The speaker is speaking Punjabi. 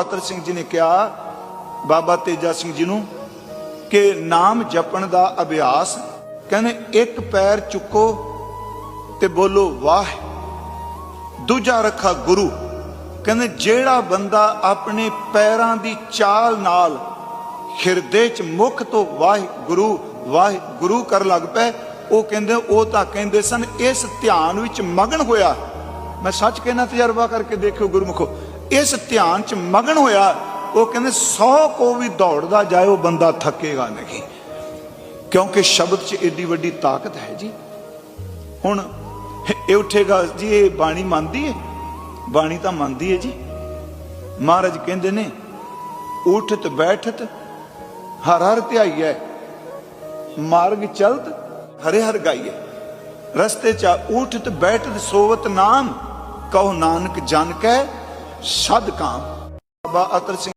ਅਤਰ ਸਿੰਘ ਜੀ ਨੇ ਕਿਹਾ, ਬਾਬਾ ਤੇਜਾ ਸਿੰਘ ਜੀ ਨੂੰ, ਕਿ ਨਾਮ ਜਪਣ ਦਾ ਅਭਿਆਸ, ਕਹਿੰਦੇ ਇੱਕ ਪੈਰ ਚੁੱਕੋ ਤੇ ਬੋਲੋ, ਵਾਹ, ਦੂਜਾ ਰੱਖਾ ਗੁਰੂ। ਕਹਿੰਦੇ ਜਿਹੜਾ ਬੰਦਾ ਆਪਣੇ ਪੈਰਾਂ ਦੀ ਚਾਲ ਨਾਲ ਹਿਰਦੇ ਚ ਮੁਖ ਤੋਂ ਵਾਹਿਗੁਰੂ ਵਾਹਿਗੁਰੂ ਕਰ ਲੱਗ ਪਏ, ਉਹ ਕਹਿੰਦੇ, ਉਹ ਤਾਂ ਕਹਿੰਦੇ ਸਨ, ਇਸ ਧਿਆਨ ਵਿੱਚ ਮਗਨ ਹੋਇਆ। ਮੈਂ ਸੱਚ ਕਹਿਣਾ ਤਜਰਬਾ ਕਰਕੇ ਦੇਖਿਓ ਗੁਰਮੁਖੋ ਇਸ ਧਿਆਨ ਚ ਮਗਨ ਹੋਇਆ, ਉਹ ਕਹਿੰਦੇ 100 ਕੋ ਵੀ ਦੌੜਦਾ ਜਾਏ, ਉਹ ਬੰਦਾ ਥੱਕੇਗਾ ਨਹੀਂ। ਕਿਉਂਕਿ ਸ਼ਬਦ 'ਚ ਏਡੀ ਵੱਡੀ ਤਾਕਤ ਹੈ ਜੀ। ਹੁਣ ਇਹ ਉੱਠੇਗਾ, ਜੀ, ਇਹ ਬਾਣੀ ਮੰਨਦੀ ਹੈ ਬਾਣੀ ਤਾਂ ਮੰਨਦੀ ਹੈ ਜੀ। ਮਹਾਰਾਜ ਕਹਿੰਦੇ ਨੇ, ਉਠਤ ਬੈਠਤ, ਹਰ ਹਰ ਧਿਆਈ ਹੈ ਮਾਰਗ ਚਲਤ, ਹਰੇ ਹਰ ਗਾਈਐ। ਰਸਤੇ ਚ ਉਠਤ ਬੈਠਤ ਸੋਵਤ ਨਾਮ, ਕਹੋ ਨਾਨਕ ਜਨ ਕੈ ਸਦ ਬਾਬਾ ਅਤਰ ਸਿੰਘ